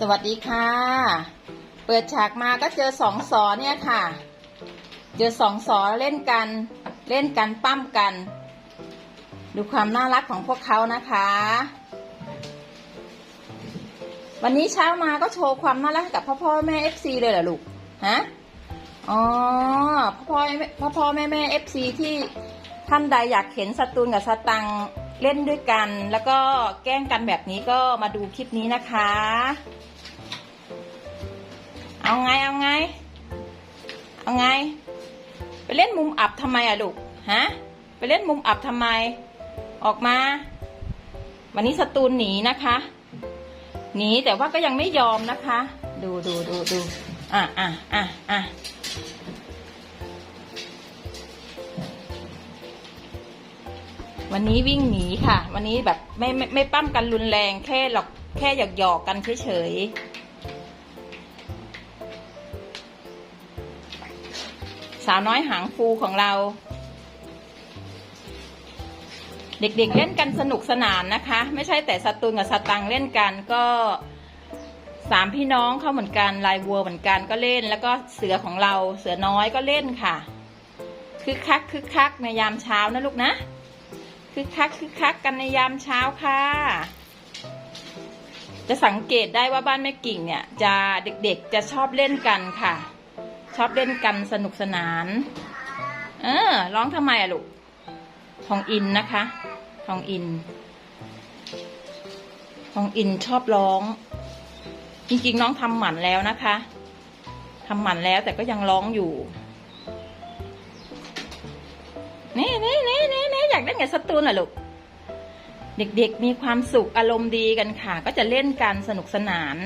สวัสดีค่ะ เปิดฉากมาก็เจอสองสอเนี่ยค่ะ เจอสองสอเล่นกัน เล่นกันปั้มกัน ดูความน่ารักของพวกเขานะคะ วันนี้เช้ามาก็โชว์ความน่ารักกับพ่อพ่อแม่เอฟซีเลยเหรอลูก ฮะ อ๋อ พ่อพ่อพ่อพ่อแม่แม่เอฟซีที่ท่านใดอยากเห็นสตูนกับสตัง เล่นด้วยกันแล้วก็แกล้งกันแบบนี้ก็มาดูคลิปนี้นะคะ เอาไงเอาไง เอาไง ไปเล่นมุมอับทำไมอะลูกฮะไปเล่นมุมอับทำไม ออกมา วันนี้สตูนหนีนะคะหนีแต่ว่าก็ยังไม่ยอมนะคะ ดูดูดูดูอะอะอะอะ วันนี้วิ่งหนีค่ะ วันนี้แบบไม่ไม่ไม่ปั้มกันรุนแรงแค่หลอกแค่หยอกหยอกกันเฉยๆสาวน้อยหางฟูของเรา เด็กๆเล่นกันสนุกสนานนะคะ ไม่ใช่แต่สตูนกับสตังเล่นกันก็สามพี่น้องเขาเหมือนกันลายวัวเหมือนกันก็เล่น แล้วก็เสือของเราเสือน้อยก็เล่นค่ะคึกคักคึกคักในยามเช้านะลูกนะ คึกคักคึกคักกันในยามเช้าค่ะ จะสังเกตได้ว่าบ้านแม่กิ่งเนี่ย จะเด็กๆจะชอบเล่นกันค่ะ ชอบเล่นกันสนุกสนาน เออร้องทำไมอะลูกทองอินนะคะทองอินทองอินชอบร้อง จริงๆ น้องทำหมันแล้วนะคะทำหมันแล้วแต่ก็ยังร้องอยู่ นี่นี่นี่นี่นี่ อยากเล่นกับสตูนเหรอลูก เด็กๆมีความสุขอารมณ์ดีกันค่ะ ก็จะเล่นกันสนุกสนาน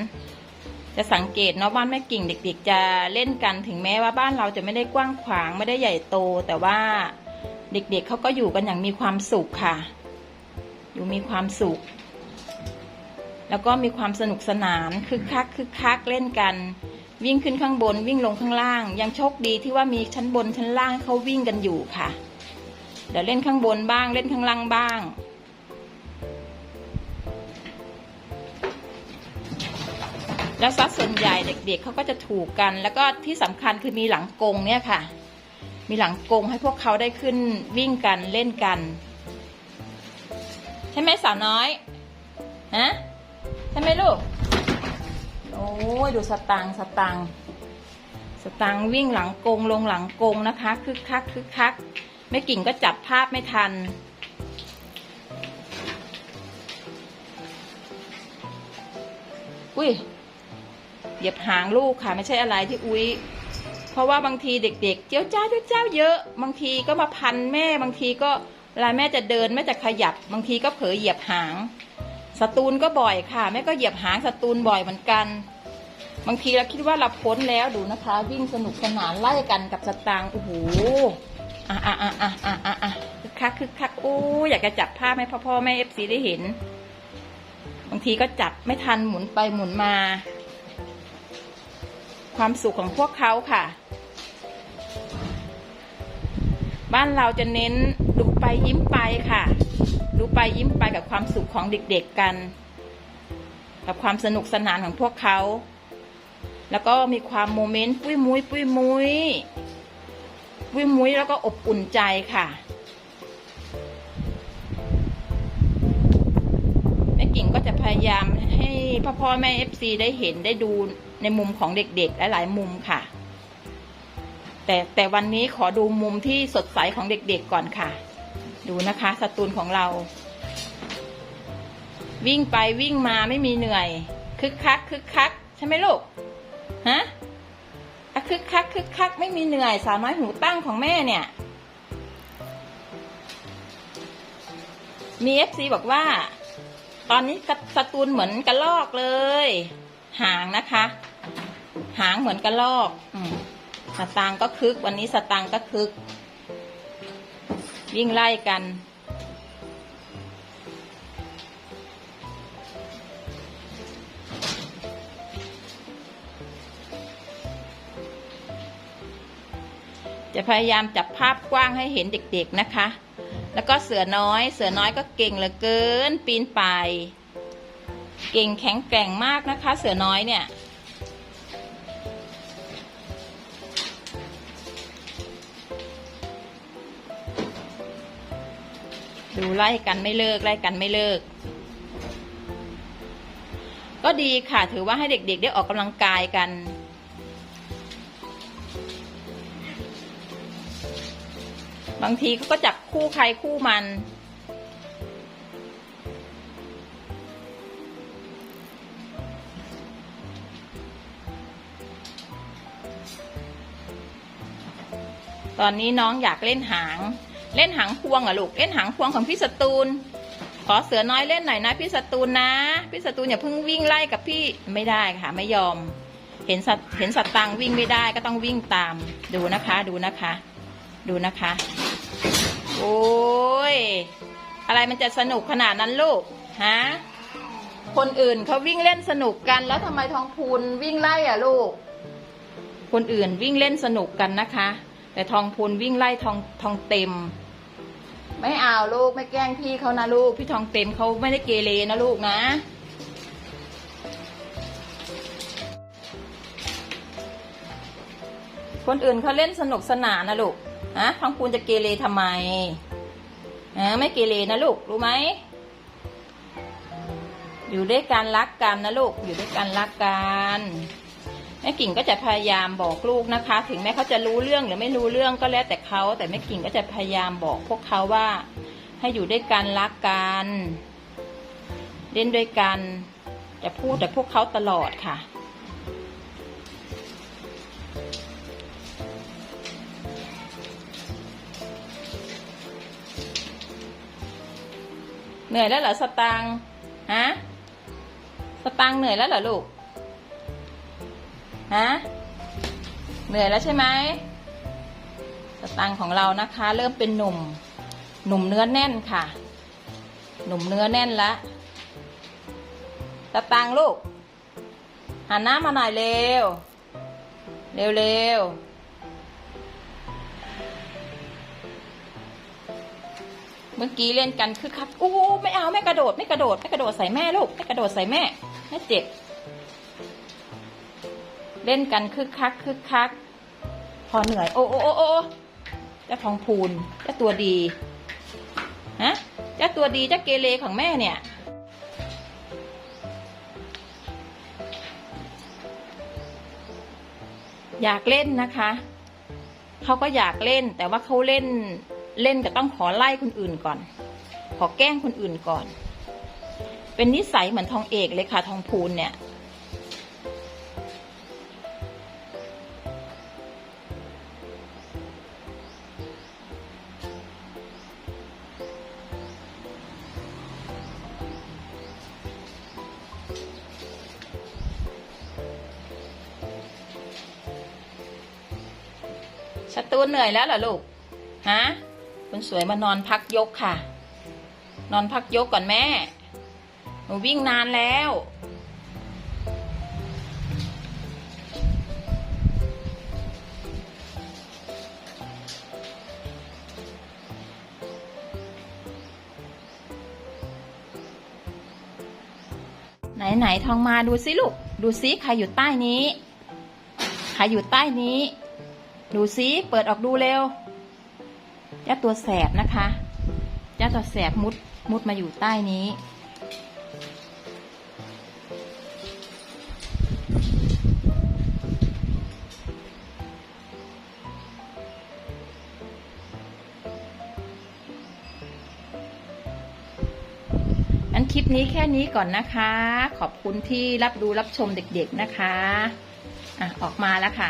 จะสังเกตเนาะบ้านแม่กิ่ง เด็ก ๆ จะเล่นกันถึงแม้ว่าบ้านเราจะไม่ได้กว้างขวางไม่ได้ใหญ่โต แต่ว่าเด็กๆเขาก็อยู่กันอย่างมีความสุขค่ะ อยู่มีความสุข แล้วก็มีความสนุกสนานคึกคักคึกคักเล่นกันวิ่งขึ้นข้างบนวิ่งลงข้างล่าง ยังโชคดีที่ว่ามีชั้นบนชั้นล่างเขาวิ่งกันอยู่ค่ะ เดี๋ยวเล่นข้างบนบ้าง เล่นข้างล่างบ้าง แล้วซัดส่วนใหญ่เด็กๆเขาก็จะถูกกัน แล้วก็ที่สำคัญคือมีหลังกงเนี่ยค่ะ มีหลังกงให้พวกเขาได้ขึ้นวิ่งกันเล่นกัน ใช่ไหมสาวน้อยฮะใช่ไหมลูก โอ้ยดูสตังสตังสตังวิ่งหลังกงลงหลังกงนะคะคึกคักคึกคัก แม่กิ่งก็จับภาพไม่ทัน อุ้ยเหยียบหางลูกค่ะไม่ใช่อะไรที่อุ้ยเพราะว่าบางทีเด็ก ๆ เจ้าเจ้าเจ้าเจ้าเยอะ บางทีก็มาพันแม่ บางทีก็เวลาแม่จะเดินแม่จะขยับ บางทีก็เผลอเหยียบหางสตูนก็บ่อยค่ะ แม่ก็เหยียบหางสตูนบ่อยเหมือนกัน บางทีเราคิดว่าเราพ้นแล้วดูนะคะ วิ่งสนุกสนานไล่กันกับสตางค์โอ้โห อะอะอะอะอะอะอะคึกคักคึกคักโอ้อยากจะจับภาพให้พ่อพ่อแม่เอฟซีได้เห็น บางทีก็จับไม่ทันหมุนไปหมุนมา ความสุขของพวกเขาค่ะ บ้านเราจะเน้นดูไปยิ้มไปค่ะ ดูไปยิ้มไปกับความสุขของเด็กๆกัน กับความสนุกสนานของพวกเขา แล้วก็มีความโมเมนต์ปุ้ยมุ้ยปุ้ยมุ้ย ปุ้ยมุ้ยแล้วก็อบอุ่นใจค่ะแม่กิ่งก็จะพยายามให้พ่อพ่อแม่เอฟซีได้เห็นได้ดูในมุมของเด็กๆ หลายๆมุมค่ะ แต่แต่วันนี้ขอดูมุมที่สดใสของเด็กๆก่อนค่ะ ดูนะคะสตูนของเรา วิ่งไปวิ่งมาไม่มีเหนื่อย คึกคักคึกคัก ใช่ไหมลูกฮะ คึกคักคึกคักไม่มีเหนื่อยสาวน้อยหูตั้งของแม่เนี่ย มีเอฟซีบอกว่า ตอนนี้สตูนเหมือนกระลอกเลย หางนะคะ หางเหมือนกระลอกอืมสตางก็คึก วันนี้สตางก็คึก วิ่งไล่กัน จะพยายามจับภาพกว้างให้เห็นเด็กๆนะคะ แล้วก็เสือน้อย เสือน้อยก็เก่งเหลือเกิน ปีนป่ายเก่งแข็งแกร่งมากนะคะ เสือน้อยเนี่ย ดูไล่กันไม่เลิกไล่กันไม่เลิก ก็ดีค่ะถือว่าให้เด็กๆ ได้ออกกำลังกายกัน บางทีเขาก็จับคู่ใครคู่มัน ตอนนี้น้องอยากเล่นหาง เล่นหางพวงเหรอลูก เล่นหางพวงของพี่สตูลขอเสือน้อยเล่นหน่อยนะพี่สตูลนะ พี่สตูลอย่าเพิ่งวิ่งไล่กับพี่ไม่ได้ค่ะ ไม่ยอม เห็นสัตว์เห็นสัตว์ตังวิ่งไม่ได้ก็ต้องวิ่งตาม ดูนะคะ ดูนะคะดูนะคะ โอ้ย อะไรมันจะสนุกขนาดนั้นลูก ฮะ คนอื่นเขาวิ่งเล่นสนุกกันแล้วทำไมทองพูนวิ่งไล่อะลูก คนอื่นวิ่งเล่นสนุกกันนะคะ แต่ทองพูนวิ่งไล่ทองทองเต็ม ไม่เอาลูกไม่แกล้งพี่เขานะลูก พี่ทองเต็มเขาไม่ได้เกเรนะลูกนะคนอื่นเขาเล่นสนุกสนานนะลูก ฮะทองพูนจะเกเรทำไมฮะไม่เกเรนะลูกรู้ไหม อยู่ด้วยกันรักกันนะลูก อยู่ด้วยกันรักกันแม่กิ่งก็จะพยายามบอกลูกนะคะ ถึงแม้เขาจะรู้เรื่องหรือไม่รู้เรื่องก็แล้วแต่เขาแต่แม่กิ่งก็จะพยายามบอกพวกเขาว่า ให้อยู่ด้วยกันรักกันเล่นด้วยกันจะพูดแต่พวกเขาตลอดค่ะ เหนื่อยแล้วเหรอสตางค์ฮะสตางค์เหนื่อยแล้วเหรอลูกฮะเหนื่อยแล้วใช่ไหมสตางค์ของเรานะคะ เริ่มเป็นหนุ่ม หนุ่มเนื้อแน่นค่ะ หนุ่มเนื้อแน่นละสตางค์ลูกหันหน้ามาหน่อยเร็ว เร็วเร็ว มื่อกี้เล่นกันคือคักอู้ไม่เอาไม่กระโดดไม่กระโดดไม่กระโดดใส่แม่ลูกไม่กระโดดใส่แม่แม่เจ็บ เล่นกันคึกคักคึกคัก พอเหนื่อย โอ้โอ้โอ้โอ้เจ้าทองพูนเจ้าตัวดีฮะเจ้าตัวดีเจ้าเกเรของแม่เนี่ยอยากเล่นนะคะ เขาก็อยากเล่นแต่ว่าเขาเล่น เล่นก็ต้องขอไล่คนอื่นก่อน ขอแกล้งคนอื่นก่อน เป็นนิสัยเหมือนทองเอกเลยค่ะ ทองพูนเนี่ยสตูนเหนื่อยแล้วเหรอลูก ฮะ คุณสวยมานอนพักยกค่ะ นอนพักยกก่อนแม่ หนูวิ่งนานแล้ว ไหนไหนทองมาดูซิลูก ดูซิใครอยู่ใต้นี้ ใครอยู่ใต้นี้ ดูซิเปิดออกดูเร็ว เจ้าตัวแสบนะคะ เจ้าตัวแสบมุดมุดมาอยู่ใต้นี้งั้นคลิปนี้แค่นี้ก่อนนะคะ ขอบคุณที่รับดูรับชมเด็กๆนะคะ อะ ออกมาแล้วค่ะ